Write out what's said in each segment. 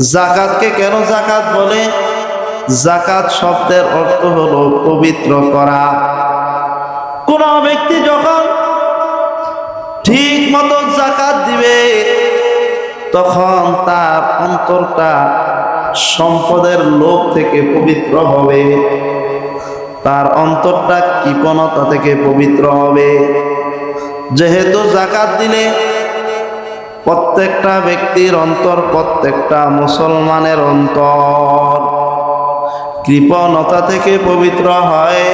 জাকাতকে কেন জাকাত বলে? জাকাত শব্দের অর্থ হলো পবিত্র করা। কোন ব্যক্তি যখন ঠিক মতো জাকাত দিবে, তখন তার অন্তরটা সম্পদের লোভ থেকে পবিত্র হবে। তার অন্তরটা কৃপণতা থেকে পবিত্র হবে। যেহেতু জাকাত দিলে প্রত্যেকটা ব্যক্তির অন্তর, প্রত্যেকটা মুসলমানের অন্তর। কৃপণতা থেকে পবিত্র হয়,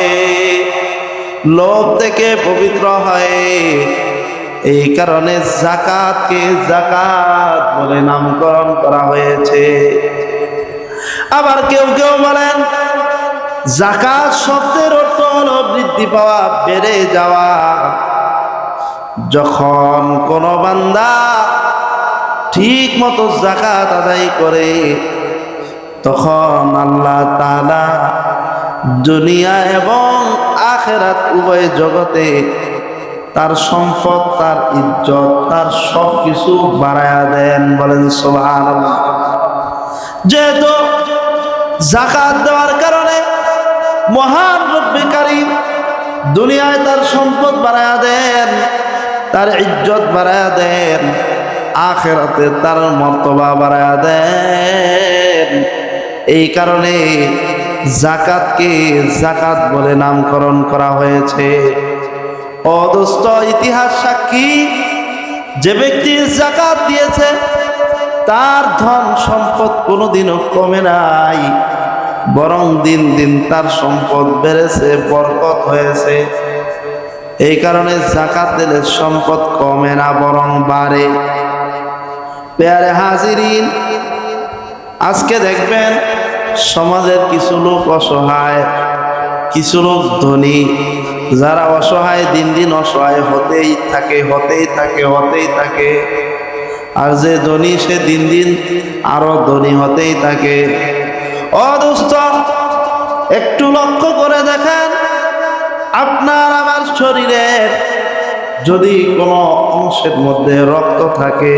লোভ থেকে পবিত্র হয়। এই কারণে জাকাতকে জাকাত বলে নামকরণ করা হয়েছে। আবার কেউ কেউ বলেন, জাকাত শব্দের অর্থ হলো বৃদ্ধি পাওয়া, বেড়ে যাওয়া। যখন কোন বান্দা ঠিক মতো জাকাত আদায় করে, তখন আল্লাহ তাআলা দুনিয়া এবং আখেরাত উভয় জগতে তার সম্পদ, তার ইজ্জত, তার সব কিছু বাড়ায়া দেন, বলেন সোহান যেহেতু জাকাত দেওয়ার কারণে মহান রব্বিকারী দুনিয়ায় তার সম্পদ বাড়ায়া দেন তার ইজ্জত বাড়ায় দেন, আখেরাতে তার মর্তবা বাড়ায়া দেন। এই কারণে জাকাতকে জাকাত বলে নামকরণ করা হয়েছে। অদস্ত ইতিহাস সাক্ষী, যে ব্যক্তি জাকাত দিয়েছে, তার ধন সম্পদ কোনোদিনও কমে নাই, বরং দিন দিন তার সম্পদ বেড়েছে, বরকত হয়েছে। এই কারণে জাকাত দিলে সম্পদ কমে না, বরং বাড়ে। পেয়ারে হাজিরিন, আজকে দেখবেন সমাজের কিছু লোক অসহায়, কিছু লোক ধনী, যারা অসহায় দিন দিন অসহায় হতেই থাকে হতেই থাকে হতেই থাকে। আর যে ধনী, সে দিন দিন আরও ধনী হতেই থাকে। অদুস্থ একটু লক্ষ্য করে দেখেন আপনার আমার শরীরের যদি কোনো অংশের মধ্যে রক্ত থাকে,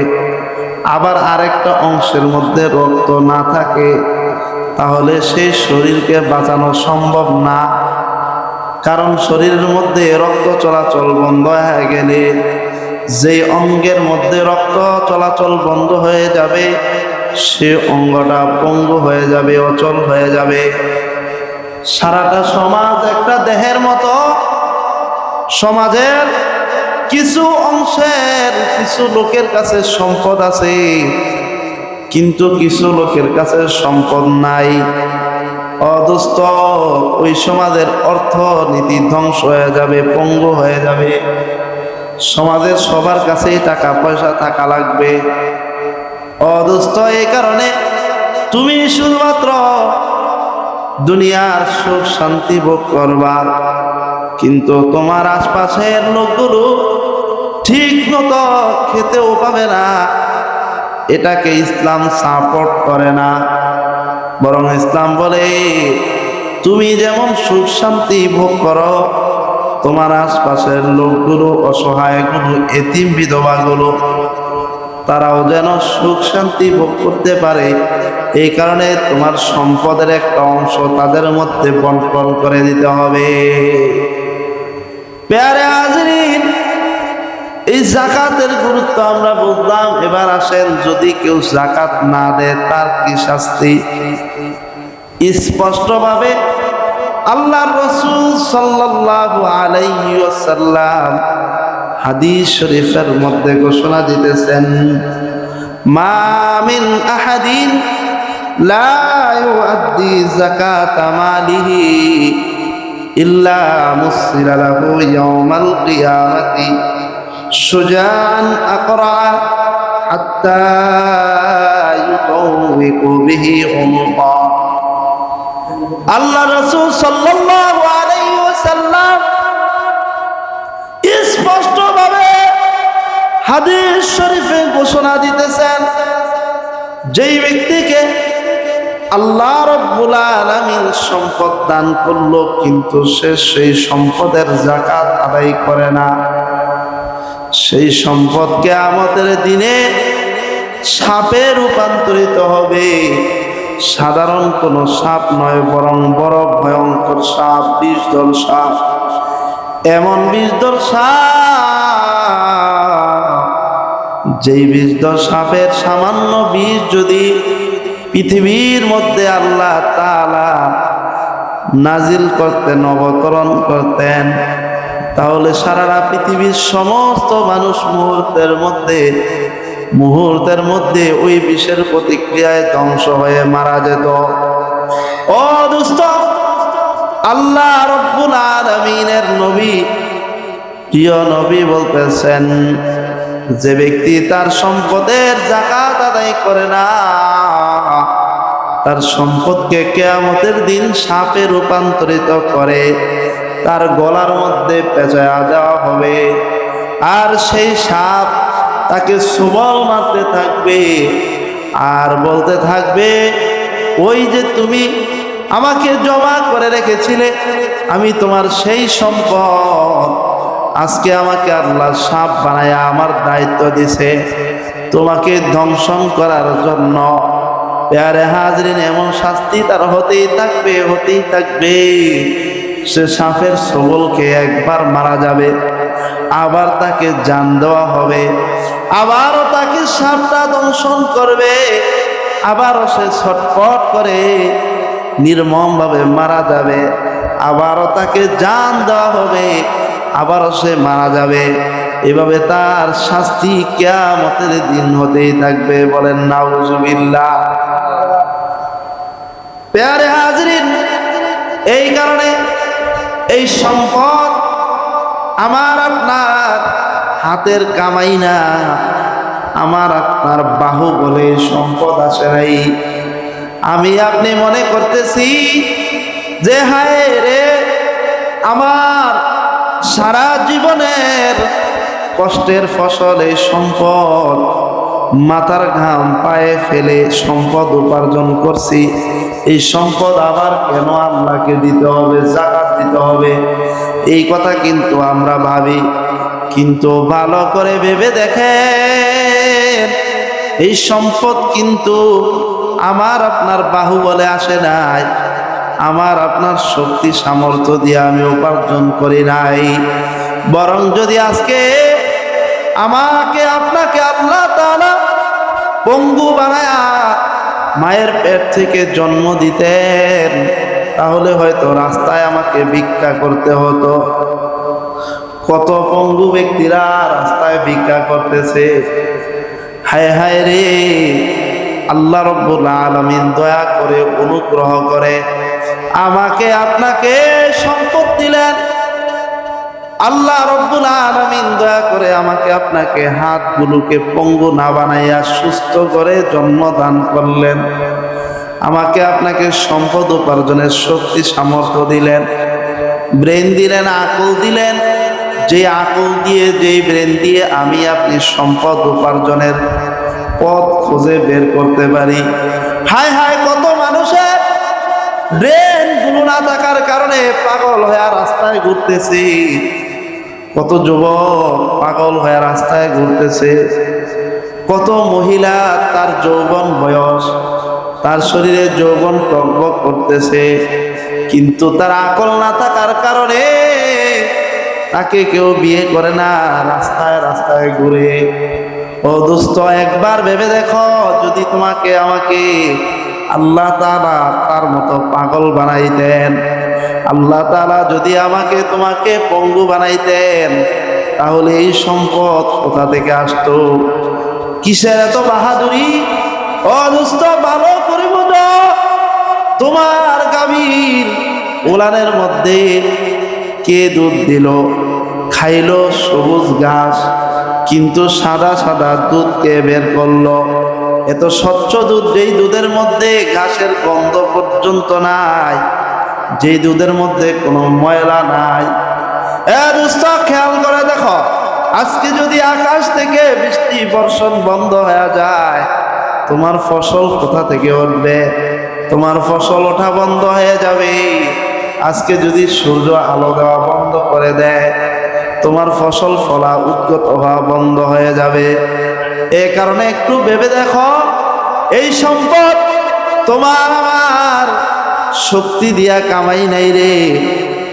আবার আরেকটা অংশের মধ্যে রক্ত না থাকে, তাহলে সেই শরীরকে বাঁচানো সম্ভব না। কারণ শরীরের মধ্যে রক্ত চলাচল বন্ধ হয়ে গেলে যে অঙ্গের মধ্যে রক্ত চলাচল বন্ধ হয়ে যাবে, সে অঙ্গটা পঙ্গু হয়ে যাবে, অচল হয়ে যাবে। সারাটা সমাজ একটা দেহের মতো সমাজের কিছু অংশের কিছু লোকের কাছে সম্পদ আছে, কিন্তু কিছু লোকের কাছে সম্পদ নাই। অদুস্থ ওই সমাজের অর্থনীতি ধ্বংস হয়ে যাবে, পঙ্গু হয়ে যাবে। সমাজের সবার কাছেই টাকা পয়সা থাকা লাগবে। অদুস্থ এই কারণে তুমি শুধুমাত্র দুনিয়ার সুখ শান্তি ভোগ করবার। কিন্তু তোমার আশপাশের লোকগুলো ঠিক মতো খেতেও পাবে না। এটাকে ইসলাম সাপোর্ট করে না। বরং ইসলাম বলে, তুমি যেমন সুখ শান্তি ভোগ করো, তোমার আশপাশের লোকগুলো অসহায়গুলো এতিম বিধবাগুলো, তারাও যেন সুখ শান্তি ভোগ করতে পারে। এই কারণে তোমার সম্পদের একটা অংশ তাদের মধ্যে বন্টন করে দিতে হবে। এই জাকাতের গুরুত্ব আমরা বুঝলাম। এবার আসেন, যদি কেউ জাকাত না দেয়, তার কি শাস্তি? স্পষ্টভাবে আল্লাহ রসুল সাল্লাল্লাহু আলাইহি ওয়াসাল্লাম হাদিস শরীফের মধ্যে ঘোষণা দিতেছেন, মা মিন আহাদিন আল্লাহ রাসূল আলাইহি ওয়াসাল্লাম স্পষ্টভাবে হাদিস শরীফে ঘোষণা দিতেছেন যেই ব্যক্তিকে আল্লাহ রব্বুল আলামিন সম্পদ দান করল, কিন্তু সে সেই সম্পদের জাকাত আদায় করে না। সেই সম্পদকে আমাদের দিনে সাপে রূপান্তরিত হবে। সাধারণ কোনো সাপ নয়, বরং বড় ভয়ঙ্কর সাপ বিষদল সাপ। এমন বিষদল সাপ, যেই বিষদল সাপের সামান্য বিষ যদি পৃথিবীর মধ্যে আল্লাহ তাআলা নাজিল করতেন, অবতরণ করতেন। তাহলে সারারা পৃথিবীর সমস্ত মানুষ মুহূর্তের মধ্যে মুহূর্তের মধ্যে ওই বিষের প্রতিক্রিয়ায় ধ্বংস হয়ে মারা যেত। ও দুস্থ আল্লাহ রব্বুল আলমিনের নবী, প্রিয় নবী বলতেছেন, যে ব্যক্তি তার সম্পদের জাকাত আদায় করে না তার সম্পদকে কেয়ামতের দিন সাপে রূপান্তরিত করে, তার গলার মধ্যে পেঁচায়া দেওয়া হবে। আর সেই সাপ তাকে সুবল মারতে থাকবে আর বলতে থাকবে, ওই যে তুমি আমাকে জমা করে রেখেছিলে, আমি তোমার সেই সম্পদ। আজকে আমাকে আল্লাহ সাপ বানায় আমার দায়িত্ব দিছে। তোমাকে ধ্বংসন করার জন্য পেয়ারে হাজরিন, এমন শাস্তি তার হতেই থাকবে হতেই থাকবে। সে সাপের সবলকে একবার মারা যাবে, আবার তাকে জান দেওয়া হবে, আবারও তাকে সাপটা দংশন করবে, আবারও সে ছটপট করে নির্মমভাবে মারা যাবে, আবারও তাকে জান দেওয়া হবে, আবারও সে মারা যাবে। এভাবে তার শাস্তি কেয়ামতের দিন হতেই থাকবে, বলেন নাউজুবিল্লাহ। পেয়ারে হাজরিন, এই কারণে এই সম্পদ আমার আপনার হাতের কামাই না, আমার আপনার বাহু বলে সম্পদ আসে নাই। আমি আপনি মনে করতেছি যে, হায় রে, আমার সারা জীবনের কষ্টের ফসল এই সম্পদ মাথার ঘাম পায়ে ফেলে সম্পদ উপার্জন করছি। এই সম্পদ আবার কেন আল্লাহকে দিতে হবে, জাকাত দিতে হবে? এই কথা কিন্তু আমরা ভাবি। কিন্তু ভালো করে ভেবে দেখেন, এই সম্পদ কিন্তু আমার আপনার বাহু বলে আসে নাই। আমার আপনার শক্তি সামর্থ্য দিয়ে আমি উপার্জন করি নাই। বরং যদি আজকে আমাকে, আপনাকে আল্লাহ তাআলা পঙ্গু বানায়া মায়ের পেট থেকে জন্ম দিতেন। তাহলে হয়তো রাস্তায় আমাকে ভিক্ষা করতে হতো। কত পঙ্গু ব্যক্তিরা রাস্তায় ভিক্ষা করতেছে। হায় হায় রে, আল্লাহ রব্বুল আলমিন দয়া করে অনুগ্রহ করে আমাকে আপনাকে সম্পদ দিলেন। আল্লাহ রব্বুল আলমিন দয়া করে আমাকে আপনাকে হাতগুলোকে পঙ্গু না বানাইয়া সুস্থ করে জন্মদান করলেন। আমাকে আপনাকে সম্পদ উপার্জনের শক্তি, সামর্থ্য দিলেন। ব্রেন দিলেন, আকল দিলেন। যে আকল দিয়ে, যেই ব্রেন দিয়ে আমি আপনি সম্পদ উপার্জনের পথ খুঁজে বের করতে পারি। হায় হায়, কত মানুষের ব্রেনগুলো না থাকার কারণে পাগল হয়ে রাস্তায় ঘুরতেছি। কত যুবক পাগল হয়ে রাস্তায় ঘুরতেছে। কত মহিলা তার যৌবন বয়স, তার শরীরে যৌবন টকবক করতেছে। কিন্তু তার আকল না থাকার কারণে তাকে কেউ বিয়ে করে না, রাস্তায় রাস্তায় ঘুরে। ও দুস্থ একবার ভেবে দেখো, যদি তোমাকে আমাকে আল্লাহ তাআলা তার মতো পাগল বানাইতেন। আল্লাহ তালা যদি আমাকে, তোমাকে পঙ্গু বানাইতেন, তাহলে এই সম্পদ কোথা থেকে আসতো? কিসের এত বাহাদুরি? ও দোস্ত, ভালো করে তোমার গাভীর উলানের মধ্যে কে দুধ দিল? খাইল সবুজ ঘাস, কিন্তু সাদা সাদা দুধ কে বের করল? এত স্বচ্ছ দুধ, যেই দুধের মধ্যে ঘাসের গন্ধ পর্যন্ত নাই, যেই দুধের মধ্যে কোনো ময়লা নাই। খেয়াল করে দেখো, আজকে যদি আকাশ থেকে বৃষ্টি, বর্ষণ বন্ধ হয়ে যায়, তোমার ফসল কোথা থেকে উঠবে? তোমার ফসল ওঠা বন্ধ হয়ে যাবে। আজকে যদি সূর্য আলো দেওয়া বন্ধ করে দেয়, তোমার ফসল ফলা উদ্গত হওয়া বন্ধ হয়ে যাবে। এ কারণে একটু ভেবে দেখো, এই সম্পদ তোমার শক্তি দিয়া কামাই নাই রে।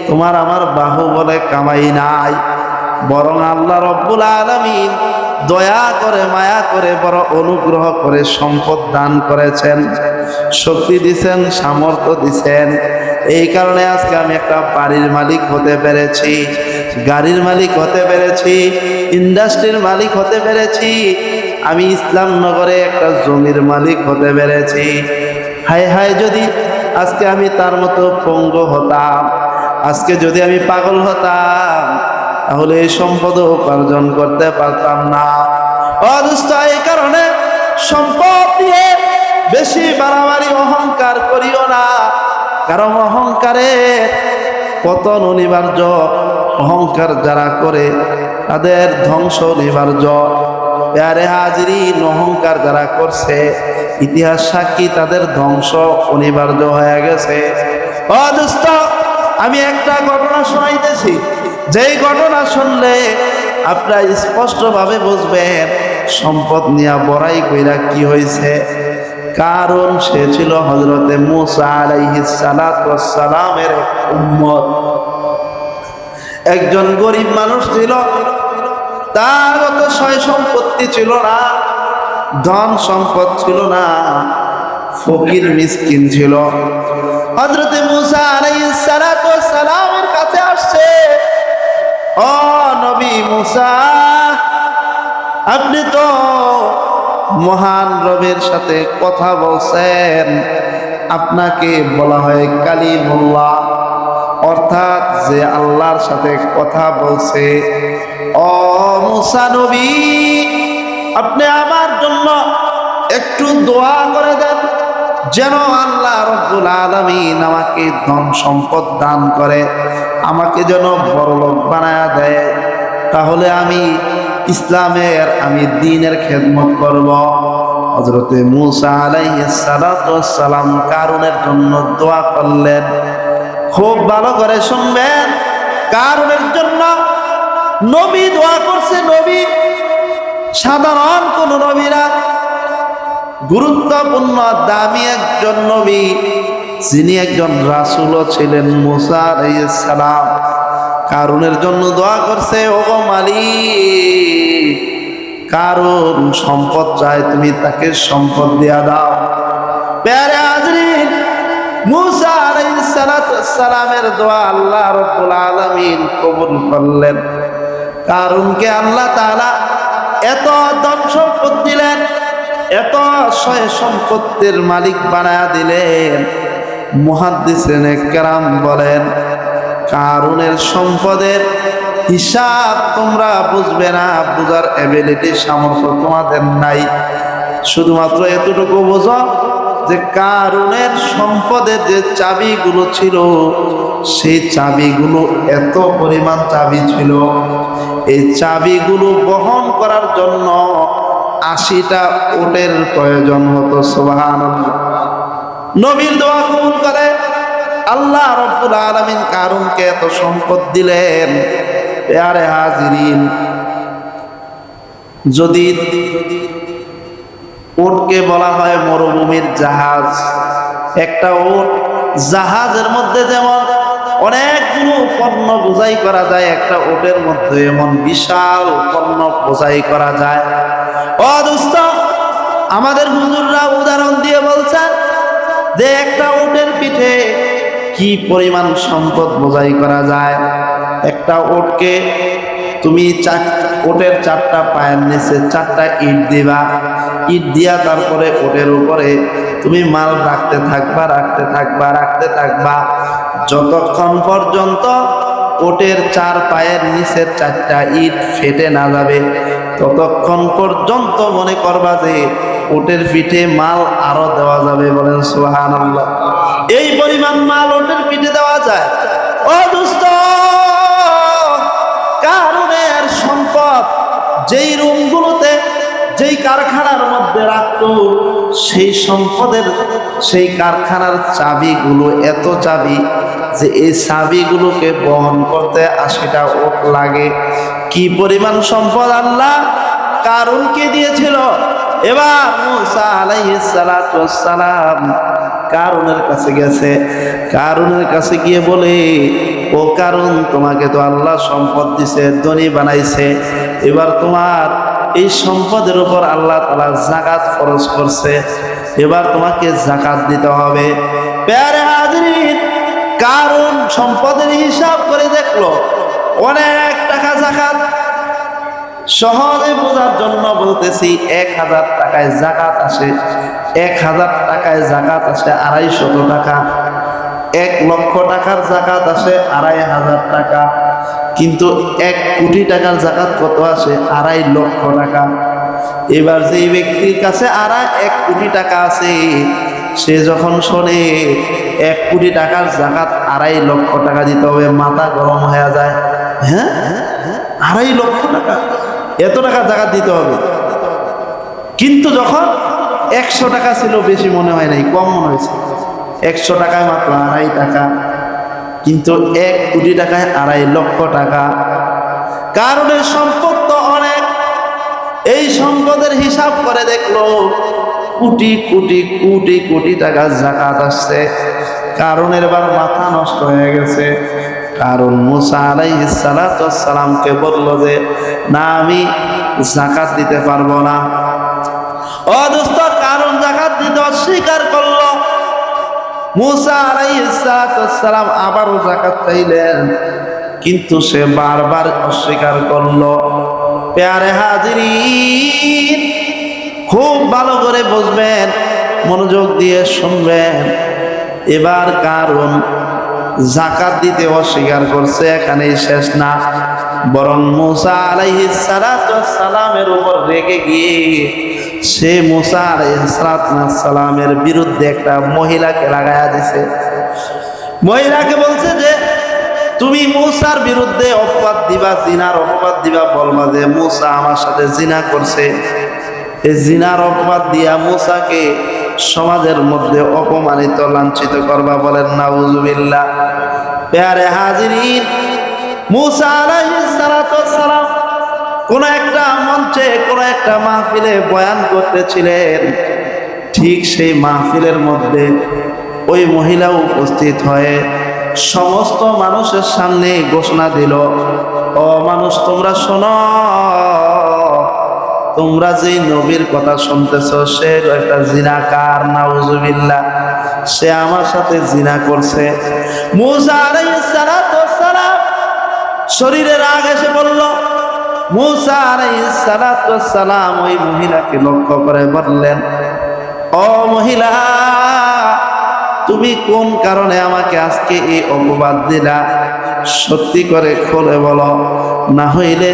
তোমার আমার বাহু বলে কামাই নাই। বরং আল্লাহ রব্বুল আলমিন দয়া করে, মায়া করে, বড় অনুগ্রহ করে সম্পদ দান করেছেন, শক্তি দিছেন, সামর্থ্য দিছেন। এই কারণে আজকে আমি একটা বাড়ির মালিক হতে পেরেছি, গাড়ির মালিক হতে পেরেছি, ইন্ডাস্ট্রির মালিক হতে পেরেছি আমি ইসলামনগরে একটা জমির মালিক হতে পেরেছি। হায় হায় যদি আজকে আমি তার মতো পঙ্গ হতাম, আজকে যদি আমি পাগল হতাম, তাহলে এই সম্পদ উপার্জন করতে পারতাম না। অদুষ্ট এই কারণে সম্পদ দিয়ে বেশি বাড়াবাড়ি অহংকার করিও না, কারণ অহংকারের পতন অনিবার্য। অহংকার যারা করে, তাদের ধ্বংস অনিবার্য। প্যারে হাজিরিন অহংকার যারা করছে, ইতিহাস সাক্ষী তাদের ধ্বংস অনিবার্য হয়ে গেছে। আমি একটা ঘটনা শোনাইতেছি। যেই ঘটনা শুনলে আপনারা স্পষ্টভাবে বুঝবেন, সম্পদ নিয়ে বড়াই কইরা কি হয়েছে কারণ সে ছিল হজরতে মুসা উম্মত। একজন গরিব মানুষ ছিল তার অত সয় সম্পত্তি ছিল না, ধন সম্পদ ছিল না, ফকির মিসকিন ছিল। হজরতে মুসা সালামের কাছে আসছে, ও নবী মুসা, আপনি তো মহান রবের সাথে কথা বলছেন। আপনাকে বলা হয় কালিমুল্লাহ, অর্থাৎ যে আল্লাহর সাথে কথা বলছে ও আপনি আমার জন্য একটু দোয়া করে দেন, যেন আল্লাহ রব্বুল আলমিন আমাকে ধন সম্পদ দান করে, আমাকে যেন বড়লোক বানায় দেয়। তাহলে আমি ইসলামের, আমি দিনের খেদমত করব। হজরতে মুসা আলাইসালাম কারণের জন্য দোয়া করলেন। খুব ভালো করে শুনবেন কারণের জন্য নবী দোয়া করছে নবী। সাধারণ কোন নবীরা গুরুত্বপূর্ণ, দামি একজন নবী, যিনি একজন রাসুলও ছিলেন মুসা কারণের জন্য দোয়া করছে ও মালিক কারণ সম্পদ চায় তুমি তাকে সম্পদ দিয়া দাও। প্যারে সালামের দোয়া আল্লাহ রব্বুল আলমিন কবুল করলেন। কারণকে আল্লাহ তাআলা এত ধন সম্পদ দিলেন, এত সয় সম্পত্তির মালিক বানায়া দিলেন। মুহাদ্দিসিন কেরাম বলেন কারুনের সম্পদের হিসাব তোমরা বুঝবে না, বুঝার এবিলিটি সামর্থ্য তোমাদের নাই। শুধুমাত্র এতটুকু বোঝো যে কারুনের সম্পদের যে চাবিগুলো ছিল, সেই চাবিগুলো এত পরিমাণ চাবি ছিল এই চাবিগুলো বহন করার জন্য আশিটা ওটের প্রয়োজন হতো সোহান নবীর দোয়া কবুল করে। আল্লাহ রব্বুল আলমিন কারুনকে এত সম্পদ দিলেন। পেয়ারে হাজিরিন, যদি ওটকে বলা হয় মরুভূমির জাহাজ। একটা ওট জাহাজের মধ্যে যেমন অনেকগুলো পণ্য বোঝাই করা যায়, একটা ওটের মধ্যে এমন বিশাল পণ্য বোঝাই করা যায়। ও আমাদের হুজুররা উদাহরণ দিয়ে বলছেন যে একটা ওটের পিঠে কি পরিমাণ সম্পদ বোঝাই করা যায়? একটা ওটকে তুমি চার, ওটের চারটা পায়ের নিচে চারটা ইট দিবা। ইট দিয়া তারপরে ওটের উপরে তুমি মাল রাখতে থাকবা রাখতে থাকবা রাখতে থাকবা। যতক্ষণ পর্যন্ত ওটের চার পায়ের নিচের চারটা ইট ফেটে না যাবে, ততক্ষণ পর্যন্ত মনে করবা যে ওটের পিঠে মাল আরও দেওয়া যাবে বলেন সোহান এই পরিমাণ মাল ওটের পিঠে দেওয়া যায়। কারণের সম্পদ যেই রুমগুলোতে, যেই কারখানার মধ্যে রাখত সেই সম্পদের, সেই কারখানার চাবিগুলো, এত চাবি যে এই চাবিগুলোকে বহন করতে আশিটা ওট লাগে। কি পরিমাণ সম্পদ আল্লাহ? কারুনকে দিয়েছিল? এবার মুসা আলাইহিস সালাতু সালাম কারুনের কাছে গেছে। কারুনের কাছে গিয়ে বলে, ও কারুন, তোমাকে তো আল্লাহ সম্পদ দিছে, ধনী বানাইছে। এবার তোমার এই সম্পদের উপর আল্লাহ তালা জাকাত খরচ করছে। এবার তোমাকে জাকাত দিতে হবে। কারণ সম্পদের হিসাব করে দেখল, অনেক টাকা জাকাত সহজে বোঝার জন্য বলতেছি, এক হাজার টাকায় জাকাত আসে, এক হাজার টাকায় জাকাত আসে আড়াইশত টাকা, এক লক্ষ টাকার জাকাত আসে আড়াই হাজার টাকা। কিন্তু এক কোটি টাকার জাকাত কত আসে আড়াই লক্ষ টাকা। এবার যে ব্যক্তির কাছে আড়াই, এক কোটি টাকা আছে, সে যখন শোনে, এক কোটি টাকার জাকাত আড়াই লক্ষ টাকা দিতে হবে, মাথা গরম হয়ে যায়। হ্যাঁ? আড়াই লক্ষ টাকা। এত টাকা জাকাত দিতে হবে। কিন্তু যখন একশো টাকা ছিল, বেশি মনে হয় নাই, কম মনে হয়েছে। একশো টাকায় মাত্র আড়াই টাকা। কিন্তু এক কোটি টাকায় আড়াই লক্ষ টাকা। কারণের সম্পদ তো অনেক। এই সম্পদের হিসাব করে দেখল কোটি কোটি কোটি কোটি টাকা জাকাত আসছে। কারণের বার মাথা নষ্ট হয়ে গেছে। কারণ মুসা আলাইহিস সালামকে বলল যে, না, আমি জাকাত দিতে পারব না। ও মুসা আলাইহিস সালাম আবারও জাকাত চাইলেন, কিন্তু সে বারবার অস্বীকার করল, পেয়ারে হাজিরিন, খুব ভালো করে বুঝবেন, মনোযোগ দিয়ে শুনবেন, এবার কারণ জাকাত দিতে অস্বীকার করছে, এখানেই শেষ না। বরং মুসা আলাইহিস সালামের উপর রেগে গিয়ে সে মুসা সালামের বিরুদ্ধে একটা মহিলাকে লাগায়া দিছে। মহিলাকে বলছে যে, তুমি মুসার বিরুদ্ধে অপবাদ দিবা, জিনার অপবাদ দিবা, বলবা যে মুসা আমার সাথে জিনা করছে। এই জিনার অপবাদ দিয়া মুসাকে সমাজের মধ্যে অপমানিত, লাঞ্ছিত করবা বলেন, নাউজুবিল্লাহ। পেয়ারে হাজিরিন, মুসা আলাইহিস সালাম কোন একটা মঞ্চে, কোন একটা মাহফিলে বয়ান করতেছিলেন। ঠিক সেই মাহফিলের মধ্যে ওই মহিলা উপস্থিত হয়ে সমস্ত মানুষের সামনে ঘোষণা দিল, ও মানুষ, তোমরা শোনো, তোমরা যেই নবীর কথা শুনতেছ, সে একটা জিনাকার, নাউজুবিল্লাহ। সে আমার সাথে জিনা করছে। মুসা আলাইহিস সালাতু সালাম শরীরে রাগ এসে বলল মুসা আলাইহিস সালাতু সালাম ওই মহিলাকে লক্ষ্য করে বললেন, ও মহিলা, তুমি কোন কারণে আমাকে আজকে এই অপবাদ দিলা? সত্যি করে খোলে বলো। না হইলে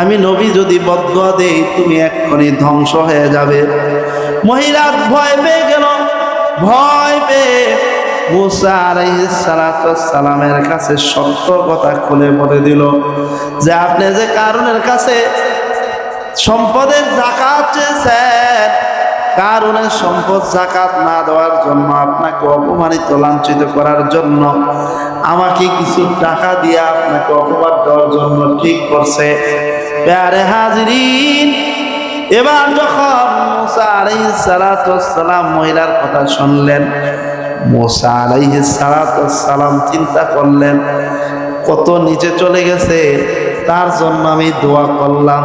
আমি নবী যদি বদ্ধ দেই, তুমি এক্ষুনি ধ্বংস হয়ে যাবে। মহিলা ভয় পেয়ে গেল, ভয় পেয়ে মুসা সালামের কাছে সত্য কথা খুলে বলে দিল যে আপনি যে কারণের কাছে সম্পদের জাকাত চেয়েছেন কারণের সম্পদ জাকাত না দেওয়ার জন্য, আপনাকে অপমানিত, লাঞ্ছিত করার জন্য আমাকে কিছু টাকা দিয়ে আপনাকে অপবাদ দেওয়ার জন্য ঠিক করছে। প্যারে হাজরিন, এবার যখন মুসা আলাইহিস সালাম মহিলার কথা শুনলেন মুসা আলাইহিস সালাতু সালাম চিন্তা করলেন, কত নিচে চলে গেছে, তার জন্য আমি দোয়া করলাম।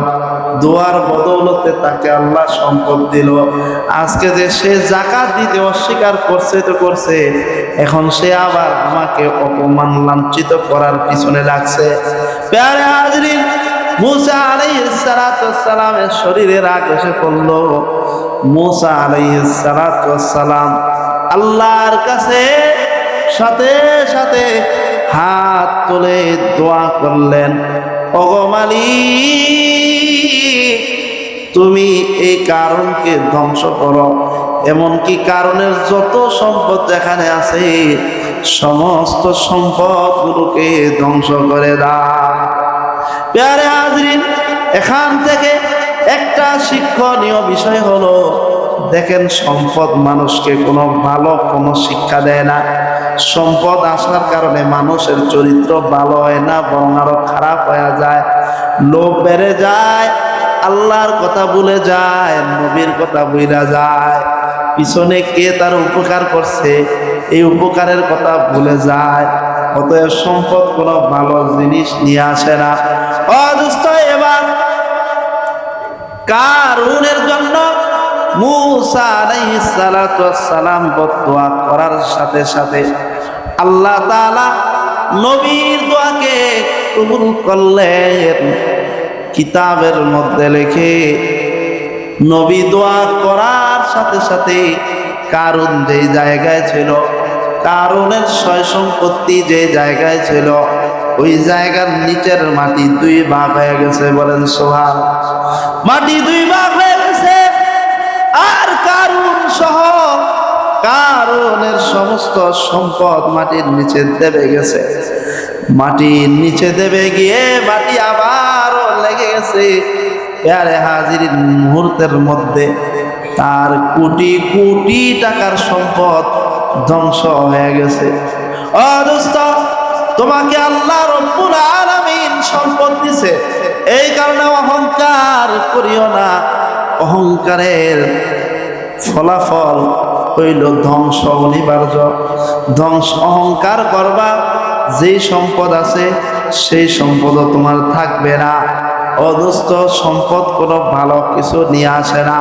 দোয়ার বদৌলতে তাকে আল্লাহ সম্পদ দিল। আজকে যে সে জাকাত দিতে অস্বীকার করছে তো করছে, এখন সে আবার আমাকে অপমান লাঞ্ছিত করার পিছনে লাগছে। প্যারে হাজরিন, মুসা আলাইহিস সালাতু সালামের শরীরে রাগ এসে পড়ল। মুসা আলাইহিস সালাতু সালাম আল্লাহর কাছে সাথে সাথে হাত তুলে দোয়া করলেন অগমালিক তুমি এই কারণকে ধ্বংস করো। এমনকি কারণের যত সম্পদ এখানে আছে, সমস্ত সম্পদগুলোকে ধ্বংস করে দাও। প্যারে হাজরিন, এখান থেকে একটা শিক্ষণীয় বিষয় হলো দেখেন সম্পদ মানুষকে কোনো ভালো, কোনো শিক্ষা দেয় না। সম্পদ আসার কারণে মানুষের চরিত্র ভালো হয় না, বরং আরও খারাপ হয়ে যায়। লোভ বেড়ে যায়, আল্লাহর কথা ভুলে যায়, নবীর কথা ভুলা যায়। পিছনে কে তার উপকার করছে, এই উপকারের কথা ভুলে যায়। অতএব সম্পদ কোনো ভালো জিনিস নিয়ে আসে না। অদুস্থ এবার কারুনের জন্য মুসা সালাতু করার সাথে সাথে আল্লাহ তাআলা নবীর দোয়াকে কবুল করলেন। কিতাবের মধ্যে লেখে নবী দোয়া করার সাথে সাথে কারণ যে জায়গায় ছিল, কারণের সয় সম্পত্তি যে জায়গায় ছিল, ওই জায়গার নিচের মাটি দুই ভাগ হয়ে গেছে বলেন সোহান মাটি দুই ভাগ হয়ে আর কারণ সহ কারণের সমস্ত সম্পদ মাটির নিচে দেবে গেছে। মাটির নিচে দেবে গিয়ে মাটি আবারও লেগে গেছে। পেয়ারে হাজির মুহূর্তের মধ্যে তার কোটি কোটি টাকার সম্পদ ধ্বংস হয়ে গেছে। অদস্ত তোমাকে আল্লাহ রব্বুল আলামিন সম্পদ দিছে। এই কারণে অহংকার করিও না। অহংকারের ফলাফল হইল ধ্বংস অনিবার্য। ধ্বংস অহংকার করবা, যেই সম্পদ আছে, সেই সম্পদও তোমার থাকবে না। অদস্ত সম্পদ কোনো ভালো কিছু নিয়ে আসে না।